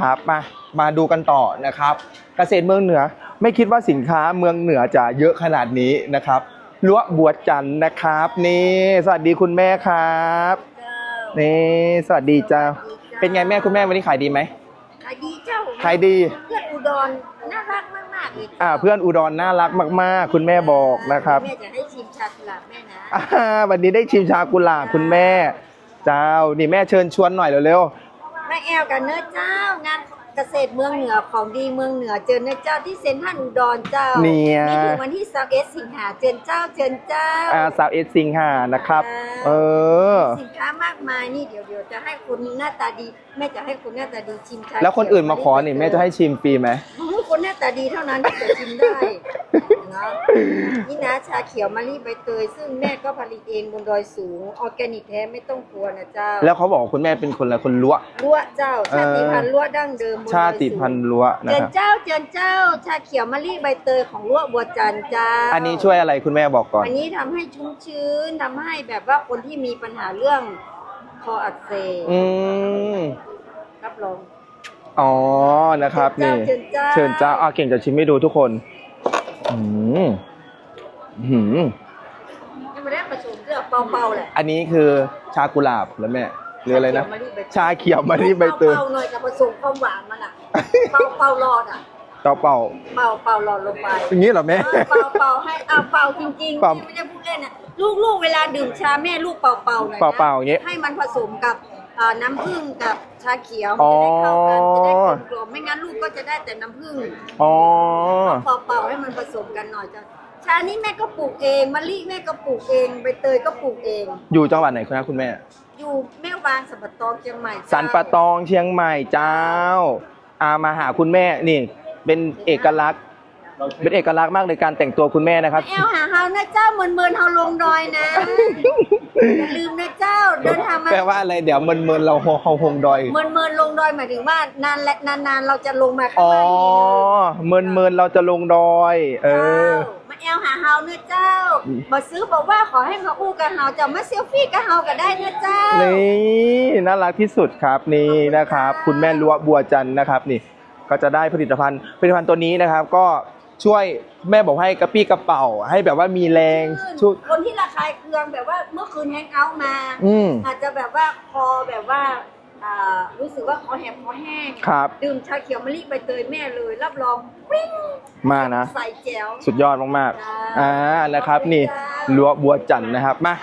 ครับมามาดูกันต่อนะครับ เกษตรเมืองเหนือไม่คิดว่าสินค้าเมืองเหนือจะเยอะขนาดนี้นะครับล้วบวชจันทร์นะครับ นี่ สวัสดีคุณแม่ครับนี่ สวัสดีจ้า เป็นไงแม่คุณแม่วันนี้ขายดีไหมขายดีเจ้าขายดีเพื่อนอุดรน่ารักมากๆเลยอ่า เพื่อนอุดรน่ารักมาก ๆ คุณแม่บอกนะครับแม่จะให้ชิมชากุหลาบแม่นะอ่าวันนี้ได้ชิมชากุหลาบคุณแม่ เจ้านี่แม่เชิญชวนหน่อยเร็วแม่ แอลกันเนื้อะเจ้างานเกษตรเมืองเหนือของดีเมืองเหนือเจอเนื้อะเจ้าที่เซ็นทรัลอุดรเจ้าเนี่ย มีถึงวันที่สเอสิงหาเจนเจ้าเจนเจ้าๆอ่าสาวเอสสิงหานะครับเออ สินค้ามากมายนี่เดี๋ยวเดี๋ยวจะให้คนหน้าตาดีแม่จะให้คนหน้าตาดีชิมชาแล้วคนอื่นมาขอนี่แม่จะให้ชิมฟรีไหม คนหน้าตาดีเท่านั้นที่จะชิมได้เนาะนี่นะชาเขียวมะลิใบเตย ซึ่งแม่ก็ผลิตเองบนดอยสูง ออร์แกนิกแท้ไม่ต้องกลัวนะเจ้าแล้วเขาบอกว่าคุณแม่เป็นคนอะไรคนล้ว ล้วเจ้า ชาติพันธุ์ล้วดั้งเดิมบนดอยสูงชาติพันธุ์ล้วนะเจิคนรับ เจ้าเจินเจ้า ชาเขียวมะลิใบเตยของล้วบัวจันทร์เจ้า อันนี้ช่วยอะไรคุณแม่บอกก่อน อันนี้ทำให้ชุ่มชื้นทำให้แบบว่าคนที่มีปัญหาเรื่องคออักเสบอืมรับรอง อ๋อนะครับ นี่ เชิญเจ้า เชิญเจ้าอะเก่งจะชิมให้ดูทุกคน อืมอืมยังไม่ได้ผสมเสื้องเบาๆแหละอันนี้คือชากุหลาบแล้วแม่หรืออะไรนะ ชาเขียวมะลิใบเตยเป่าๆหน่อยกับผสมความหวานมันอะเป่าเปาๆหลอดอะเต่าเป่าเป่าเป่าหลอดลงไปอย่างนี้เหรอแม่เป่าเป่าให้เอาเป่าจริงๆเป่ไม่ได้พูดเล่นอะลูกลูกเวลาดื่มชาแม่ลูกเป่าเป่าหน่อยนะเป่าอย่างงี้ให้มันผสมกับน้ำผึ้งกับชาเขียวมันจะได้เข้ากันจะได้กลมกลมๆไม่งั้นลูกก็จะได้แต่น้ำผึ้งอ๋อเป่าเป่า มันผสมกันหน่อยจ้ะชานี้แม่ก็ปลูกเองมะลิแม่ก็ปลูกเองใบเตยก็ปลูกเอง อยู่จังหวัดไหนคุณนะคุณแม่ อยู่แม่วางสัมปะตองเชียงใหม่จ้าสันปะตองเชียงใหม่เจ้าอามาหาคุณแม่นี่เป็นเอกลักษณ์ เป็นเอกลักษณ์มากในการแต่งตัวคุณแม่นะครับ แอลหาเฮานะเจ้าเมินเมินๆเฮาลงดอยนะอย่าลืมนะเจ้าเดินทางมาแปลว่าอะไรเดี๋ยวเมินเมินๆเราเฮาหงดอย เมินเมินๆลง ดอยหมายถึงว่านานและนานๆเราจะลงมาข้างอ๋อล่างทีนึงเมินเมินๆเราจะลงดอย เออมาแอลหาเฮาเนื้อเจ้าบอกซื้อบอกว่าขอให้มาอู้กับเฮาจะมาเซลฟี่กับเฮาก็ได้เนื้อเจ้า นี่น่ารักที่สุดครับนี่นะครับ คุณแม่ลัวบัวจันทร์นะครับนี่ ก็จะได้ผลิตภัณฑ์ผลิตภัณฑ์ตัวนี้นะครับ ก็ช่วยแม่บอกให้กระปี้กระเป๋า ให้แบบว่ามีแรงชุด คนที่ระคายเคืองแบบว่าเมื่อคืนแฮงเอาท์มา อืมอาจจะแบบว่าคอแบบว่าอ่า รู้สึกว่าคอแหบคอแห้ง ครับ ดื่มชาเขียวมะลิใบเตยแม่เลย รับรองปริ้งมานะ ใส่แจ๋วสุดยอดมากๆอ่านะครับ นี่ลัวบัวจันทร์นะครับมา